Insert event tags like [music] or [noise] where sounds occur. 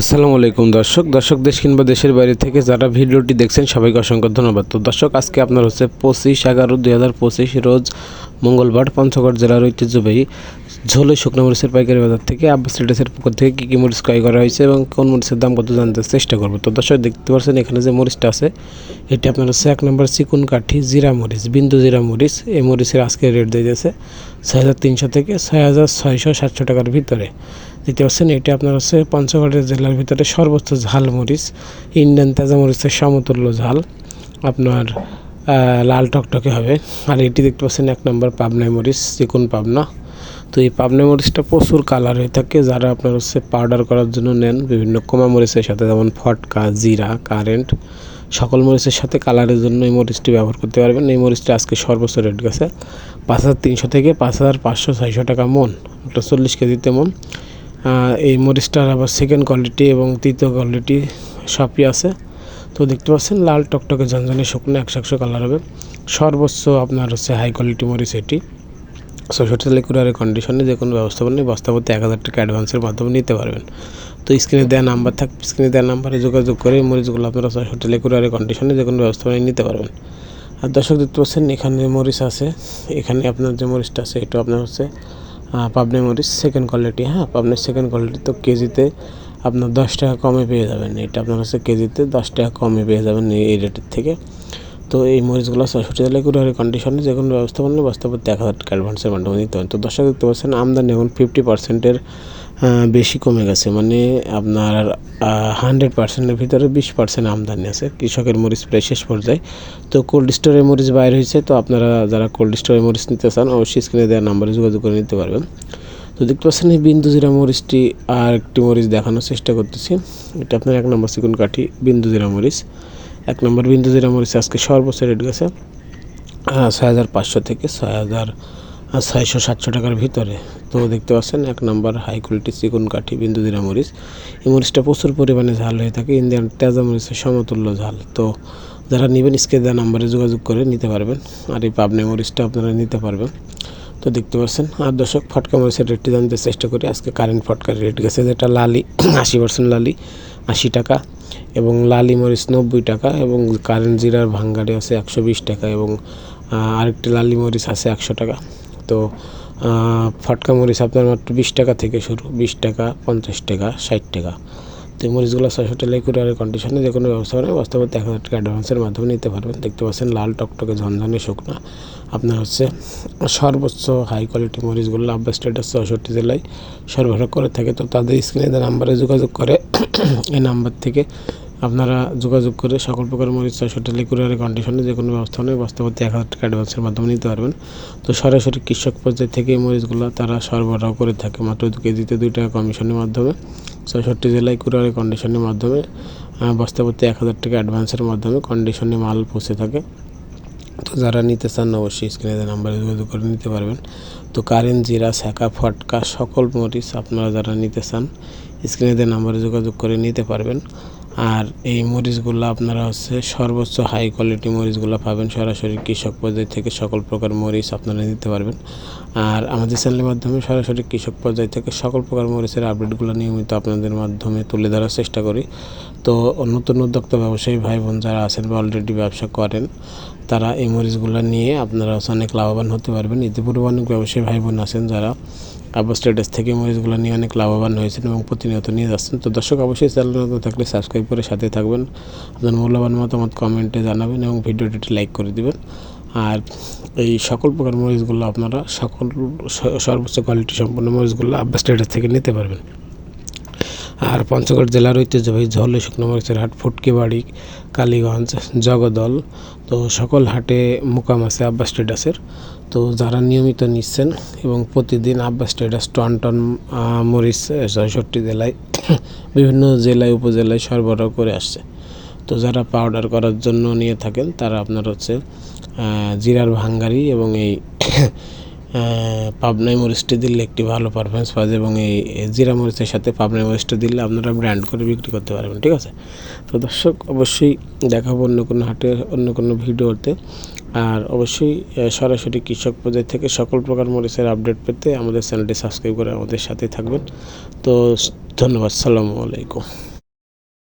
আসসালামু আলাইকুম দর্শক দর্শক দেশ কিংবা দেশের বাইরে থেকে যারা ভিডিওটি দেখছেন, সবাইকে অসংখ্য ধন্যবাদ। তো দর্শক, আজকে আপনার হচ্ছে পঁচিশ এগারো দুই হাজার পঁচিশ রোজ মঙ্গলবার পঞ্চগড় জেলার ঐতিহ্যবাহী ঝোলে শুকনো মরিচের পাইকারি বাজার থেকে আব্বাস ট্রেডার্সের পক্ষ থেকে কী কী মরিচ ক্রয় করা হয়েছে এবং কোন মরিচের দাম কত জানতে চেষ্টা করব। তো দর্শক, দেখতে পাচ্ছেন এখানে যে মরিচটা আছে, এটি আপনার হচ্ছে এক নম্বর চিকুন কাঠি জিরা মরিচ, বিন্দু জিরা মরিচ। এই মরিচের আজকে রেট দিয়ে দিয়েছে ছয় হাজার তিনশো থেকে ছয় হাজার ছয়শো সাতশো টাকার ভিতরে। দেখতে পাচ্ছেন এটা আপনার হচ্ছে পঞ্চগড়ের জেলার ভিতরে সর্বোচ্চ ঝাল মরিচ, ইন্ডিয়ান তাজা মরিচের সমতুল্য ঝাল। আপনার লাল টকটকে হবে। আর এটি দেখতে পাচ্ছেন এক নম্বর পাবনাই মরিচ, চিকন পাবনা। তো এই পাবনা মরিচটা প্রচুর কালার হয়ে থাকে। যারা আপনার হচ্ছে পাউডার করার জন্য নেন, বিভিন্ন কোমা মরিচের সাথে, যেমন ফটকা, জিরা কারেন্ট সকল মরিচের সাথে কালারের জন্য এই মরিচটি ব্যবহার করতে পারবেন। এই মরিচটা আজকে সর্বোচ্চ রেট গেছে পাঁচ হাজার তিনশো থেকে পাঁচ হাজার পাঁচশো ছয়শো টাকা মন ওটা চল্লিশ কেজিতে মন। এই মরিচটার আবার সেকেন্ড কোয়ালিটি এবং তৃতীয় কোয়ালিটি সবই আছে। তো দেখতে পাচ্ছেন, লাল টকটকে ঝনঝনে শুকনো একশো একশো কালার হবে। সর্বোচ্চ আপনার হচ্ছে হাই কোয়ালিটি মরিচ এটি। ছয়ষট্টি লেকুরারের কন্ডিশনে যে কোনো ব্যবস্থাপনা নেই বস্তাপতি এক হাজার টাকা অ্যাডভান্সের মাধ্যমে নিতে পারবেন। তো স্ক্রিনে দেওয়া নাম্বার থাক স্ক্রিনে দেওয়া নাম্বারে যোগাযোগ করে মরিচগুলো আপনারা ছয়ষট্টি লেকুরারের কন্ডিশনে যে কোনো ব্যবস্থাপনায় নিতে পারবেন। আর দর্শক দেখতে পাচ্ছেন, এখানে মরিচ আছে। এখানে আপনার যে মরিচটা আছে এটা আপনার হচ্ছে পাবনা মরিচ সেকেন্ড কোয়ালিটি হ্যাঁ পাবনার সেকেন্ড কোয়ালিটি তো কেজিতে আপনার দশ টাকা কমে পেয়ে যাবেন। এটা আপনার কাছে কেজিতে দশ টাকা কমে পেয়ে যাবেন এই রেটের থেকে। তো এই মরিচগুলো ছয়ষট্টি জেলায় করে কন্ডিশনে যে কোনো ব্যবস্থা করলে বাস্তবতে এক হাজার অ্যাডভান্সের মাধ্যমে নিতে পারেন। তো দর্শক দেখতে পাচ্ছেন, আমদানি এখন ফিফটি পার্সেন্টের বেশি কমে গেছে। মানে আপনার হান্ড্রেড পার্সেন্টের ভিতরে বিশ পার্সেন্ট আমদানি আছে। কৃষকের মরিচ প্রায় শেষ পর্যায়ে। তো কোল্ড স্টোরে মরিচ বাইর হয়েছে। তো আপনারা যারা কোল্ড স্টোরে মরিচ নিতে চান, অবশ্যই স্ক্রিনে দেওয়া নাম্বারে যোগাযোগ করে নিতে পারবেন। তো দেখতে পাচ্ছেন এই বিন্দু জিরা মরিচটি আর একটি মরিচ দেখানোর চেষ্টা করতেছি। এটা আপনার এক নম্বর চিকুন কাঠি বিন্দু জিরা মরিচ। এক নম্বর বিন্দু জিরা মরিচ আজকে সর্বোচ্চ রেট গেছে ছয় হাজার পাঁচশো থেকে ছয় হাজার ছয়শো সাতশো টাকার ভিতরে। তো দেখতে পাচ্ছেন এক নম্বর হাই কোয়ালিটি চিকন কাঠি বিন্দু জিরা মরিচ। এই মরিচটা প্রচুর পরিমাণে ঝাল হয়ে থাকে ইন্ডিয়ান তেজা মরিচের সমতুল্য ঝাল। তো যারা নেবেন স্কে দেওয়া নাম্বারে যোগাযোগ করে নিতে পারবেন, আর এই পাবনা মরিচটা আপনারা নিতে পারবেন। তো দেখতে পাচ্ছেন, আর দর্শক, ফটকা মরিচের রেটটি জানতে চেষ্টা করি। আজকে কারেন্ট ফটকার রেট গেছে যেটা লালি, [clears throat] আশি পার্সেন্ট লালি, আশি টাকা। এবং লালি মরিচ নব্বই টাকা এবং কারেন্ট জিরার ভাঙ্গারি আছে একশো বিশ টাকা এবং আরেকটি লালি মরিচ আছে একশো টাকা। তো ফটকা মরিচ আপনার মাত্র বিশ টাকা থেকে শুরু, বিশ টাকা পঞ্চাশ টাকা, ষাট টাকা। এই মরিচগুলো ছয়শো টাকা কুরিয়ারের কন্ডিশনে যে কোনো ব্যবস্থা করে বাস্তবে এক হাজার টাকা অ্যাডভান্সের মাধ্যমে নিতে পারবেন। দেখতে পাচ্ছেন লাল টকটকে ঝনঝনে শুকনা। আপনার হচ্ছে সর্বোচ্চ হাই কোয়ালিটি মরিচগুলো আব্বাস স্টেটাস চৌষট্টি জেলায় সরবরাহ করে থাকে। তো তাদের স্ক্রিনে দেওয়া নাম্বারে যোগাযোগ করে, এই নাম্বার থেকে আপনারা যোগাযোগ করে সকল প্রকার মরিচ ছয়ষট্টি লিকুরিয়ারের কন্ডিশনে যে কোনো ব্যবস্থা নেই বাস্তবতে এক হাজার টাকা অ্যাডভান্সের মাধ্যমে নিতে পারবেন। তো সরাসরি কৃষক পর্যায় থেকে এই মরিচগুলো তারা সরবরাহ করে থাকে মাত্র দু কেজিতে দুই টাকা কমিশনের মাধ্যমে। ছয়ষট্টি জেলায় কুরিয়ারের কন্ডিশনের মাধ্যমে বস্তাপতি এক হাজার টাকা অ্যাডভান্সের মাধ্যমে কন্ডিশনে মাল পৌঁছে থাকে। তো যারা নিতে চান অবশ্যই স্ক্রিনে নাম্বারে যোগাযোগ করে নিতে পারবেন। তো কারেন্ট, জিরা, শাখা, ফটকা, সকল মরিচ আপনারা যারা নিতে চান স্ক্রিনে নাম্বারে যোগাযোগ করে নিতে পারবেন। আর এই মরিচগুলো আপনারা হচ্ছে সর্বোচ্চ হাই কোয়ালিটি মরিচগুলো পাবেন সরাসরি কৃষক পর্যায় থেকে সকল প্রকার মরিচ আপনারা নিতে পারবেন। আর আমাদের চ্যানেলের মাধ্যমে সরাসরি কৃষক পর্যায় থেকে সকল প্রকার মরিচের আপডেটগুলো নিয়মিত আপনাদের মাধ্যমে তুলে ধরার চেষ্টা করি। তো নতুন উদ্যোক্তা, ব্যবসায়ী ভাই বোন যারা আছেন বা অলরেডি ব্যবসা করেন তারা এই মরিচগুলো নিয়ে আপনারা অনেক লাভবান হতে পারবেন। ইতিপূর্বে অনেক ব্যবসায়ী ভাই বোন আছেন যারা আবার স্টেটাস থেকে মরিচগুলো নিয়ে অনেক লাভবান হয়েছেন এবং প্রতিনিয়ত নিয়ে যাচ্ছেন। তো দর্শক, অবশ্যই চ্যানেল থাকলে সাবস্ক্রাইব করে সাথে থাকবেন। আপনার মূল্যবান মতামত কমেন্টে জানাবেন এবং ভিডিওটি লাইক করে দিবেন। আর এই সকল প্রকার মরিচগুলো আপনারা সকল সর্বোচ্চ কোয়ালিটি সম্পন্ন মরিচগুলো আব্বাস স্টেটাস থেকে নিতে পারবেন। আর পঞ্চগড় জেলার ঐতিহ্যবাহী ঝলে শুকনো মরিচের হাট, ফুটকি বাড়ি, কালীগঞ্জ, জগদল, তো সকল হাটে মোকাম আছে আব্বাস স্টেটাসের তো যারা নিয়মিত নিচ্ছেন এবং প্রতিদিন আব্বাস স্টেটাস টন টন মরিচ ছয়ষট্টি জেলায়, বিভিন্ন জেলায়, উপজেলায় সরবরাহ করে আসছে। তো যারা পাউডার করার জন্য নিয়ে থাকেন, তারা আপনার হচ্ছে জিরার ভাঙ্গারি এবং এই পাবনাই মরিচটা দিলে একটি ভালো পারফরমেন্স পাওয়া যায় এবং এই জিরা মরিচের সাথে পাবনাই মরিচটা দিলে আপনারা ব্র্যান্ড করে বিক্রি করতে পারবেন, ঠিক আছে? তো দর্শক, অবশ্যই দেখাবো অন্য কোনো হাটে, অন্য কোনো ভিডিওতে। আর অবশ্যই সরাসরি কৃষক পর্যায় থেকে সকল প্রকার মরিচের আপডেট পেতে আমাদের চ্যানেলটি সাবস্ক্রাইব করে আমাদের সাথে থাকবেন। তো ধন্যবাদ, সালামু আলাইকুম।